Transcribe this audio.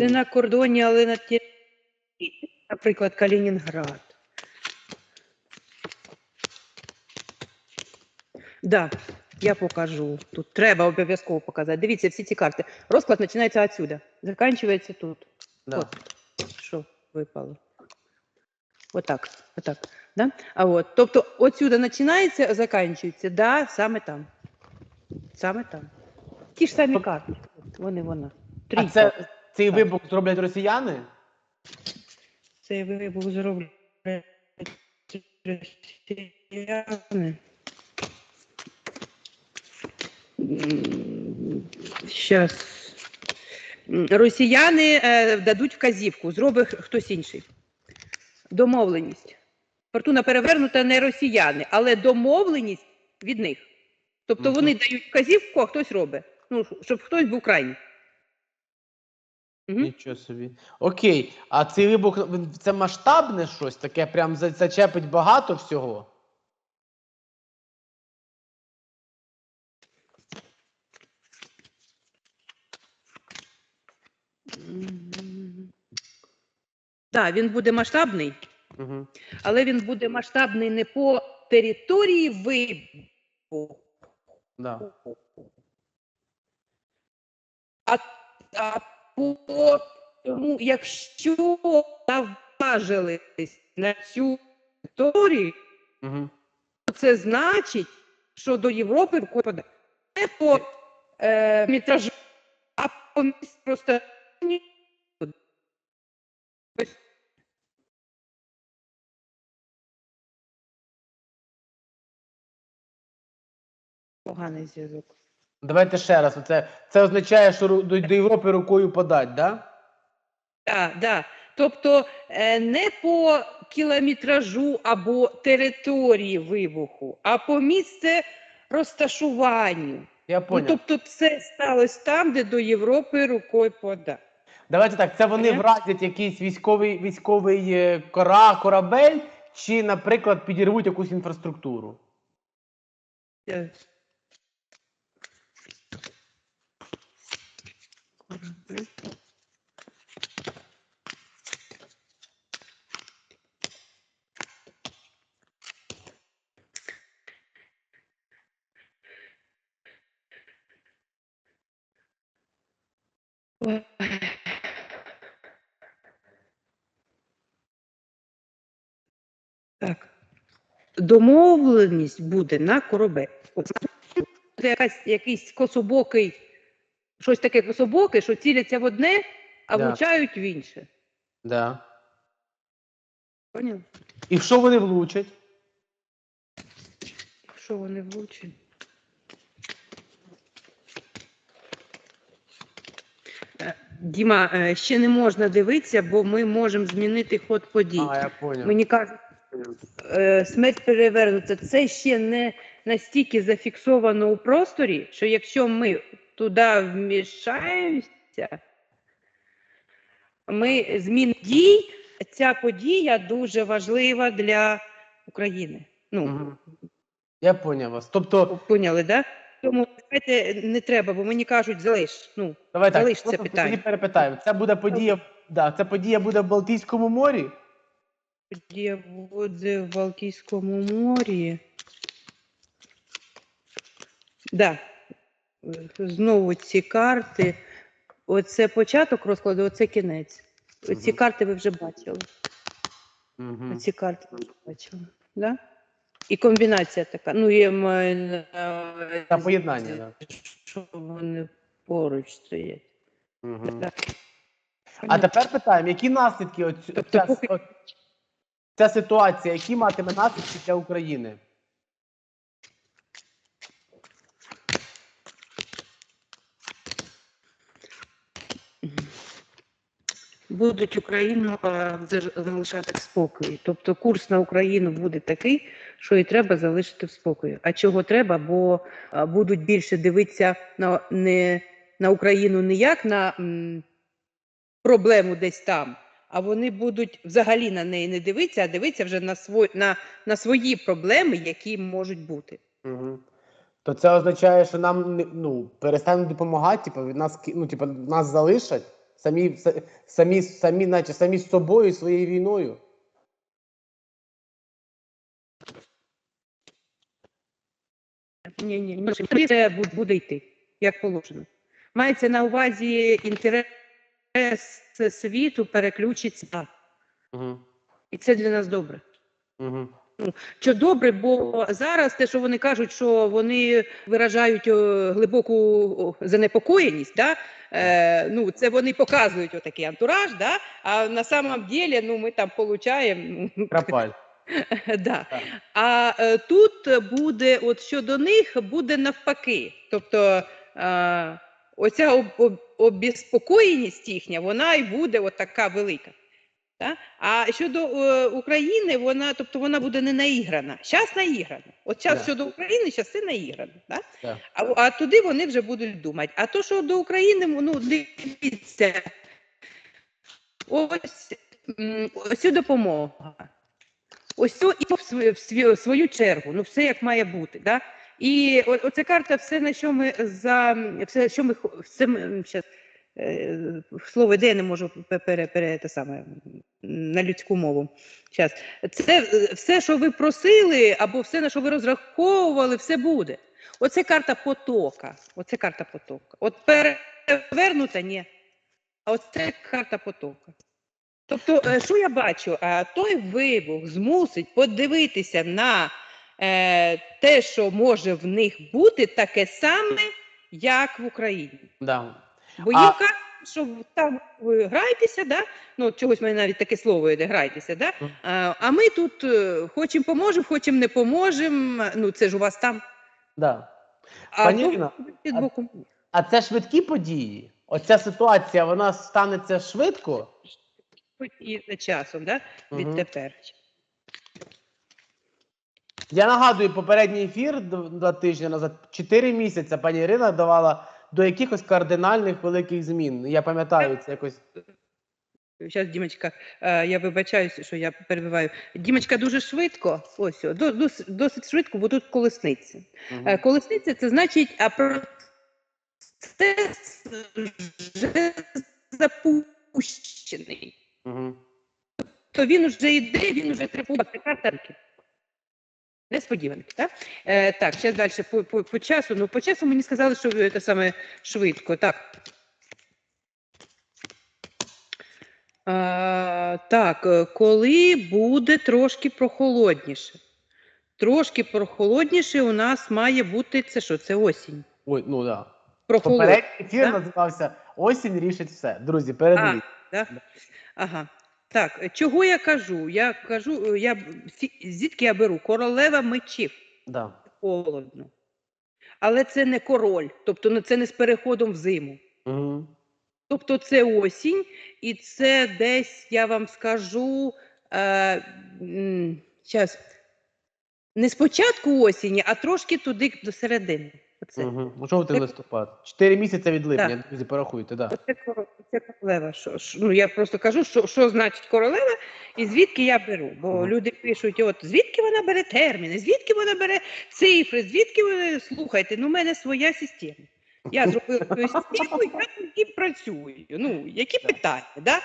Не на кордоні, але на ті, наприклад, Калінінград. Да, я покажу. Тут треба обов'язково показати. Дивіться, всі ці карти. Розклад починається отсюда. Закінчується тут. Да. От. Що випало? Отак. Отак. Да? А от, тобто, отсюда починається, а закінчується. Да, саме там. Саме там. Ті ж самі карти. От, вони, вона. А Трійка. це, цей вибух зроблять росіяни? Цей вибух зроблять росіяни. Щас. Росіяни е, дадуть вказівку, зробить хтось інший. Домовленість. Фортуна перевернута не росіяни, але домовленість від них. Тобто вони дають вказівку, а хтось робить. Ну, щоб хтось був крайній. Мгм. Нічого собі. Окей, а цей вибух це масштабне щось, таке прям за- зачепить багато всього. Так, він буде масштабний, Угу. але він буде масштабний не по території вибуху, Да. а, а по тому, якщо наважились на цю територію, Угу. то це значить, що до Європи рукою. Не по е, метражу, а по місць просто. Поганий зв'язок. Давайте ще раз. Оце, це означає, що до, до Європи рукою подать, да? Так, да. Тобто е, не по кілометражу або території вибуху, а по місце розташуванню. Я Ну, тобто це сталося там, де до Європи рукою пода. Давайте так, це вони вразять якийсь військовий, військовий е, кора, корабель, чи, наприклад, підірвуть якусь інфраструктуру. Е, Ой. Так. Домовленість буде на корабель. Якийсь кособокий, щось таке кособоке, що ціляться в одне, а Да. влучають в інше. Да. Поняв? І в що вони влучать? Що вони влучать? Е, Діма, е, ще не можна дивитися, бо ми можемо змінити ход подій. А, я поняв. Мені кажуть, е, смерть перевернута. Це ще не настільки зафіксовано у просторі, що якщо ми туди вмішаємося, ми змін дій, ця подія дуже важлива для України. Ну. Я поняв вас. Тобто, поняли, да? Тому давайте не треба, бо мені кажуть, залиш. Ну, давай так, Залиш це просто питання. тоді перепитаємо. Це буде подія, да, це подія буде в Балтійському морі. подія буде в Балтійському морі. Да. Знову ці карти. Оце початок розкладу, оце кінець. Ці Мгм. карти ви вже бачили. Угу. Ці карти ви вже бачили. Да? І комбінація така. Ну, є маю на Та поєднання, да. що вони поруч стоять. Угу. А тепер питаємо, які наслідки оць... Тобто ця, поки- ця ситуація, які матиме наслідки для України? Будуть Україну залишати в спокої. Тобто курс на Україну буде такий, що і треба залишити в спокої. А чого треба? Бо будуть більше дивитися на, не, на Україну не як на м, проблему десь там, а вони будуть взагалі на неї не дивитися, а дивитися вже на, свої, на, на свої проблеми, які можуть бути. Угу. То це означає, що нам ну, перестануть допомагати, типу, від нас, ну, типу, нас залишать. Самі, самі, самі, наче самі з собою, своєю війною. Ні, ні, ні. Це буде йти, як положено. Мається на увазі інтерес світу переключиться, Угу. і це для нас добре. Угу. Що добре, бо зараз те, що вони кажуть, що вони виражають е, глибоку занепокоєність, да? е, ну, це вони показують отакий антураж, да? а на самом деле ну, ми там получаємо. ну, Крапаль. да. А е, тут буде, от щодо них, буде навпаки. Тобто е, оця об, об, обіспокоєність їхня, вона і буде от така велика. А щодо е, України, вона, тобто вона буде не наіграна. Зараз наіграна. От зараз Да. щодо України, зараз це наіграно. Да? А, а туди вони вже будуть думати. А то, що до України, ну дивіться, ось, ось допомога. Ось цю і в свою, чергу, ну все як має бути. Да? І оця карта, все, на що ми за все, що ми все ми, щас, слово де я не можу пе- пере, пере, те саме, на людську мову. Щас. Це е, все, що ви просили, або все, на що ви розраховували, все буде. Оце карта потока. Оце карта потока. От перевернута, ні. А оце карта потока. Тобто, е, що я бачу? Той вибух змусить подивитися на е, те, що може в них бути таке саме, як в Україні. Да. Бо А- їм кажуть, що там ви граєтеся, да? ну чогось мене навіть таке слово йде, грайтеся, да? А, а ми тут е, хочемо поможемо, хочемо не поможемо. Ну це ж у вас там. Да. А Ірино, під боком. А це швидкі події. Оця ситуація, вона станеться швидко. І за часом, да? Відтепер. Я нагадую, попередній ефір два тижні назад, чотири місяці пані Ірина давала до якихось кардинальних великих змін. Я пам'ятаю це якось. Зараз, Дімочка, е, я вибачаюся, що я перебиваю. Дімочка дуже швидко, ось, досить швидко, бо тут колесниця. Мгм. Е, Колесниця це значить, а процес вже запущений. Мгм. То він вже йде, він вже карта років. Несподіванки, так? Е, так, зараз далі по, по, по часу. Ну, по часу мені сказали, що це саме швидко. Так. А, так, е, коли буде трошки прохолодніше? Трошки прохолодніше у нас має бути це що? Це осінь. Ой, ну да. Попередній ефір да? називався Осінь рішить все. Друзі, передивіться. Да? Ага. Так, е, чого я кажу? Я кажу, е, я звідки я беру? Королева мечів. Да. Холодно. Але це не король, тобто ну, це не з переходом в зиму. Мгм. Тобто це осінь, і це десь, я вам скажу, е, м, щас, не спочатку осені, а трошки туди до середини. Оце. Ну, Жовтий Це- листопад. Чотири місяці від липня, друзі, порахуйте, да. Оце, коро- це королева. Що, що- ну, я просто кажу, що, що значить королева і звідки я беру. Бо Мгм. люди пишуть, от звідки вона бере терміни, звідки вона бере цифри, звідки вона слухайте, ну в мене своя система. Я зробила свою систему, я тоді працюю. Ну, які питання, да?